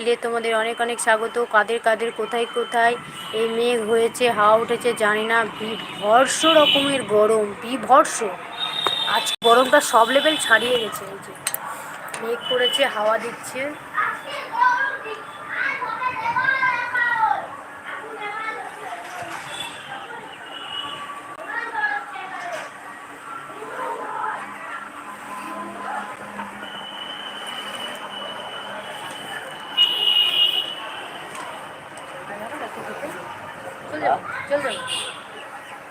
দিয়ে তোমাদের অনেক অনেক স্বাগত। কাদের কাদের, কোথায় কোথায় এই মেঘ হয়েছে, হাওয়া উঠেছে জানি না। বিভর্ষ রকমের গরম, বিভর্ষ। আজ গরমটা সব লেভেল ছাড়িয়ে গেছে। এই যে মেঘ করেছে, হাওয়া দিচ্ছে।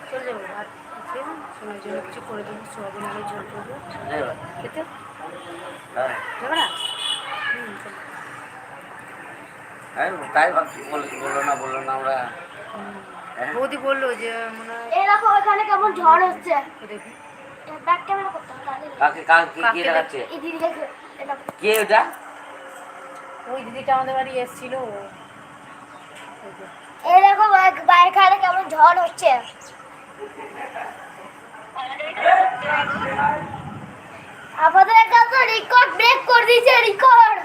চল যাব ভাত খেয়ে সময়ের জন্য কিছু করে দেবো সোয়াবিন আলু ঝোল করব। খেতে? যাবে না? হুম। হ্যাঁ তাই ভাবছি বলল না বলল না আমরা? বৌদি বলল যে মনে এই দেখো এখানে কেমন ঝড় হচ্ছে। দেখি। ব্যাক ক্যামেরা করতে হবে কাকে কাকে কে দেখাচ্ছে? এই দিদি দেখো কে ওটা? ওই দিদিটা আমাদের বাড়ি এসেছিল। এই দেখো বা- বা- কেমন ঝড় হচ্ছে। আমাদের রেকর্ড ব্রেক করে দিয়েছে রেকর্ড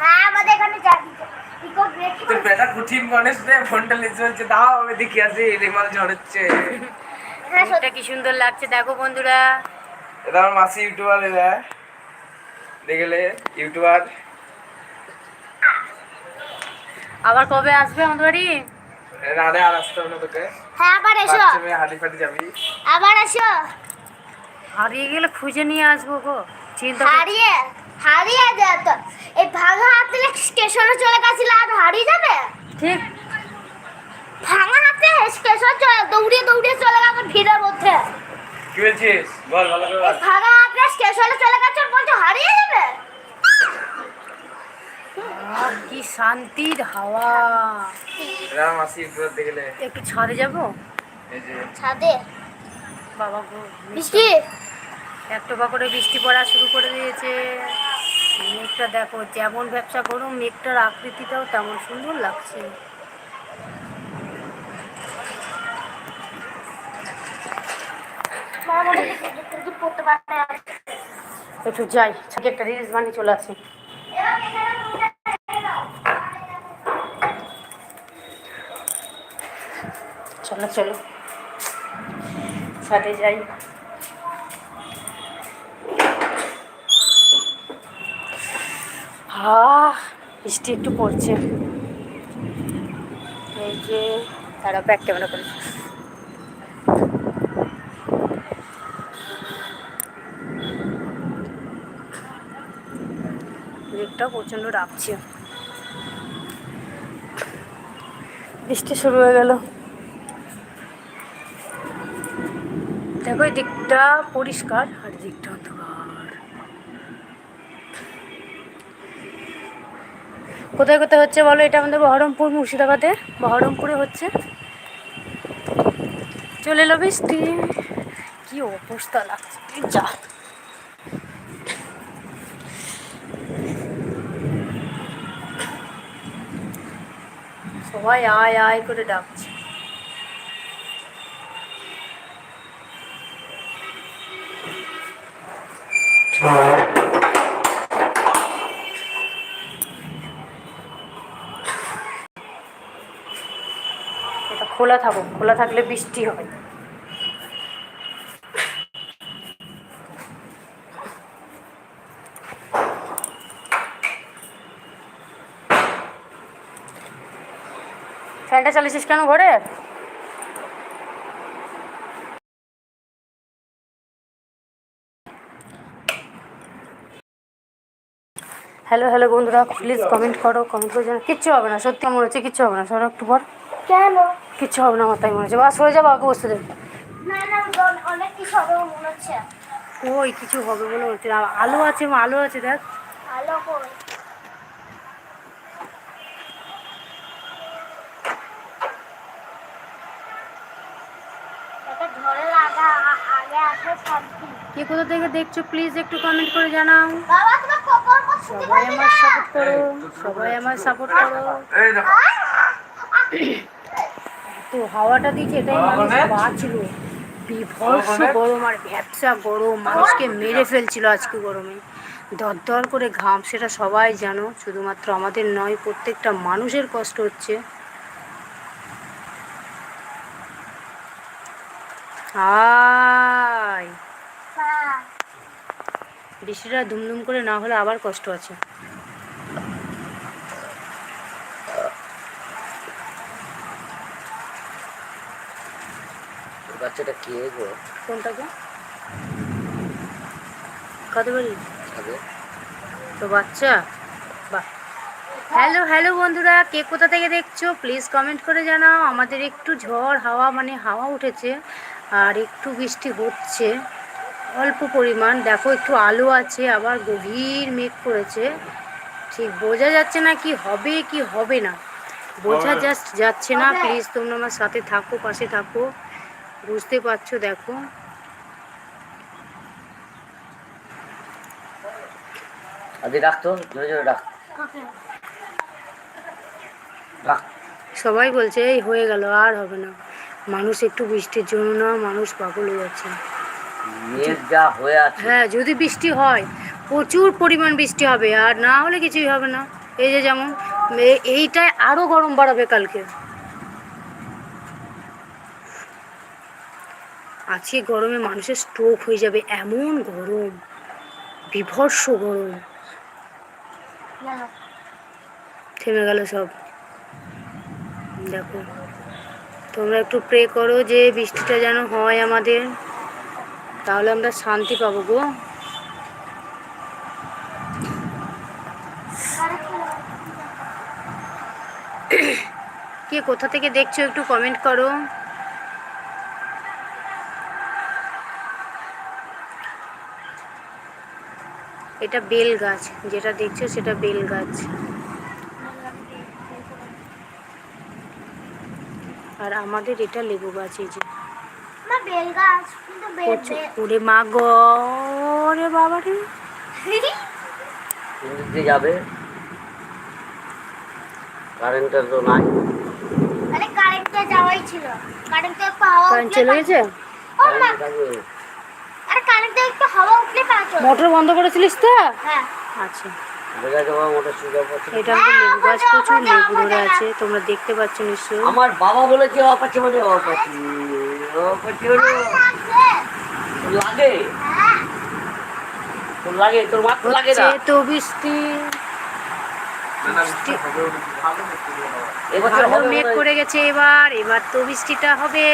হ্যাঁ আমাদের এখানে রেকর্ড ব্রেক তোর বেটা কঠিন গণেশ রে ফোনটা লিখে হচ্ছে দাও আমি দেখি আসি রেমাল ঝড়চ্ছে হ্যাঁ কি সুন্দর লাগছে দেখো বন্ধুরা। এটা আমার মাসি ইউটিউবার এরা দেখলে ইউটিউবার। আবার কবে আসবে আমাদের বাড়ি? রাধে আর আসতে হবে তোকে। হ্যাঁ আবার এসো। বাচ্চা হাঁটি ফাটি যাবি। আবার এসো। হারিয়ে গেলে খুঁজে নিয়ে আসব গো। চিন্তা। হারিয়ে হারিয়ে যায় তো। এই ভাঙা হাতে স্টেশনে চলে গেছিল আর হারিয়ে যাবে? ঠিক। ভাঙা হাতে স্টেশন চলে দৌড়িয়ে দৌড়িয়ে চলে গেছে ভিড়ের মধ্যে। কি বলছিস? বল ভালো করে ভাঙা হাতে স্টেশনে চলে গেছে বলছে হারিয়ে যাবে? কি শান্তির হাওয়া। আমার মাসি ইউটিউবার একটু ছাদে যাব? ছাদে? বাবা গো বৃষ্টি? এক টোপা করে বৃষ্টি পড়া শুরু করে দিয়েছে। মেঘটা দেখো যেমন ব্যবসা করো মেঘটার আকৃতিটাও তেমন সুন্দর লাগছে। একটু যাই ছাকে একটা রিলস বানিয়ে চলে আসি। চলো চলো। ছাদে যাই। বৃষ্টি একটু পড়ছে। এই যে, তারা ব্যাক ক্যামেরা করে? মেঘটাও প্রচণ্ড ডাকছে বৃষ্টি শুরু হয়ে গেল। দেখো দিকটা পরিষ্কার, আর দিকটা অন্ধকার। কোথায় কোথায় হচ্ছে বলো? এটা আমাদের বহরমপুর, মুর্শিদাবাদে। বহরমপুরে হচ্ছে। চলে এলো বৃষ্টি। কি অবস্থা লাগছে। যা। সবাই আয় আয় করে ডাকছে। এটা খোলা থাকুক খোলা থাকলে বৃষ্টি হয়। ফ্যানটা চালিয়েছিস কেন ঘরে? হ্যালো হ্যালো বন্ধুরা প্লিজ কমেন্ট করো কমেন্ট করে জানো কিচ্ছু হবে না সত্যি মনে হচ্ছে কিচ্ছু হবে না সরো একটু পর। কেন? কিচ্ছু হবে না আমার তাই মনে হচ্ছে। বাস হয়ে যাব আগে বসতে দেবে। ওই কিছু হবে বলে হচ্ছে না আলো আছে মা আলো আছে দেখ। ভালো করে এটা ঝড়ের আগা আ- আগে আসে শান্তি কে কোথা থেকে দেখছ প্লিজ একটু কমেন্ট করে জানাও। বাবা সবাই আমার সাপোর্ট করো সবাই আমার সাপোর্ট করো। তো হাওয়াটা দিচ্ছে এটাই মানুষ বাঁচলো। বিভৎস গরম আর গরম মানুষকে মেরে ফেলছিল আজকে গরমে। দরদর করে ঘাম সেটা সবাই জানো শুধুমাত্র আমাদের নয় প্রত্যেকটা মানুষের কষ্ট হচ্ছে। আয়। বৃষ্টিটা দুমদুম করে না হলে আবার কষ্ট আছে। বাচ্চাটা কে গো? কোনটাকে কত বলি তো বাচ্চা? বাহ। হ্যালো হ্যালো বন্ধুরা কে কোথা থেকে দেখছ? প্লিজ কমেন্ট করে জানাও। আমাদের একটু ঝড় হাওয়া মানে হাওয়া উঠেছে আর একটু বৃষ্টি হচ্ছে। অল্প পরিমাণ। দেখো একটু আলো আছে আবার গভীর মেঘ করেছে। ঠিক বোঝা যাচ্ছে না কি হবে কি হবে না। বোঝা জাস্ট যাচ্ছে না। প্লিজ তোমরা আমার সাথে থাকো পাশে থাকো। বুঝতে পারছ দেখো। সবাই বলছে এই হয়ে গেল আর হবে না। মানুষ একটু বৃষ্টির জন্য না মানুষ পাগল হয়ে যাচ্ছে। হয়ে আছে। হ্যাঁ যদি বৃষ্টি হয়, প্রচুর পরিমাণ বৃষ্টি হবে, আর না হলে কিছুই হবে না। এই যে যেমন, এ- এইটায় আরও গরম বাড়াবে কালকে। আজকে গরমে মানুষের স্ট্রোক হয়ে যাবে, এমন গরম বিভৎস গরম। থেমে গেল সব। দেখো, তোমরা একটু প্রে করো যে বৃষ্টিটা যেন হয় আমাদের। তাহলে আমরা শান্তি পাবো গো। কে কোথা থেকে দেখছ একটু কমেন্ট করো। এটা বেল গাছ, যেটা দেখছ সেটা বেল গাছ। আর আমাদের এটা লেবু গাছ, এই যে। বেল গাছ কিন্তু প্রচুর। ওরে মা গো বাবা রে। দিয়ে যাবে কারেন্টটা তো নাই। আরে কারেন্টে যাওয়াই ছিল। কারেন্টে একটু হাওয়া কারেন্ট চলে গেছে? ও মা আরে কারেন্টে একটু হাওয়া উঠলে মোটর বন্ধ করেছিলিস তো? হ্যাঁ। আচ্ছা। এটা আমাদের লেবু গাছ প্রচুর লেবু ধরে আছে তোমরা দেখতে পাচ্ছ নিশ্চয়ই। আমার বাবা বলেছে অপাচ্ছে মানে অপাচ্ছি অপাচ্ছি হলো লাগছে তোর লাগে হ্যাঁ তোর লাগে তোর মাত্র লাগে না তো বৃষ্টি ভালো মেঘ করে গেছে এবার এবার তো বৃষ্টিটা হবে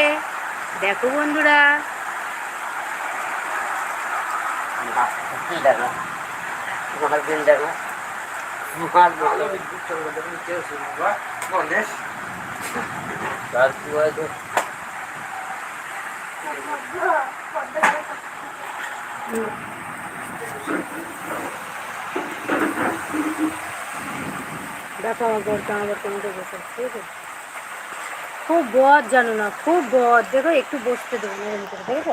দেখো বন্ধুরা দেখা দেখা আমার বরটা আমার কোনটা বসে ঠিক আছে? খুব বদ জানো না, খুব বদ। দেখো, একটু বসতে দেবো না ভিতরে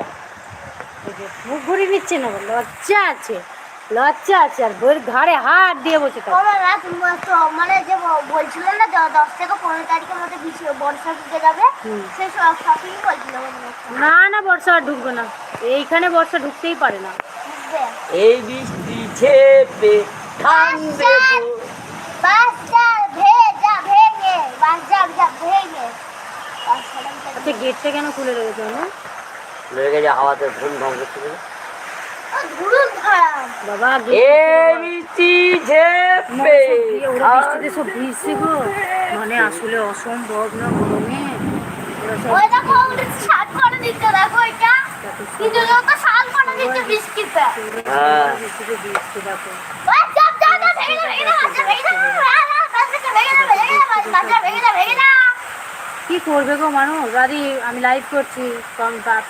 যে মুখ ঘুরে নিচ্ছে না, লজ্জা আছে। লজ্জা আছে আর বইয়ের ঘাড়ে হাত দিয়ে বসে থাকে। তুমি তো মানে যে বলছিলে না দশ থেকে পনেরো তারিখের মধ্যে বৃষ্টি বর্ষা ঢুকে যাবে। সেই সব বলছিল না না বর্ষা আর ঢুকবে না। এইখানে বর্ষা ঢুকতেই পারে না। এই বৃষ্টি ছেপে থামবে। বাচ্চার ভেজা ভেঙে ভেজা ভেঙে। আচ্ছা গেটটা কেন খুলে রেখেছো না লেগে গেছে হাওয়াতে ধুম ধাম করতে বাবা এই ঝেপে। বৃষ্টিতে সব ভিজছে গো। মানে আসলে অসম্ভব না গরমে। ওই দেখো ওটা শার্ট করে দিচ্ছে দেখো এটা। কিন্তু লোক শার্ট করে দিচ্ছে বৃষ্টিতে। হ্যাঁ। বৃষ্টিতে ভিজছে দেখো। ওই চাপ চাপ চাপ ভেঙে ভেঙে ভেঙে ভেঙে ভেঙে যা বাচ্চা ভেঙে যা ভেঙে যা কি করবে গো মানুষ? দাদি আমি লাইভ করছি। কারণ তা-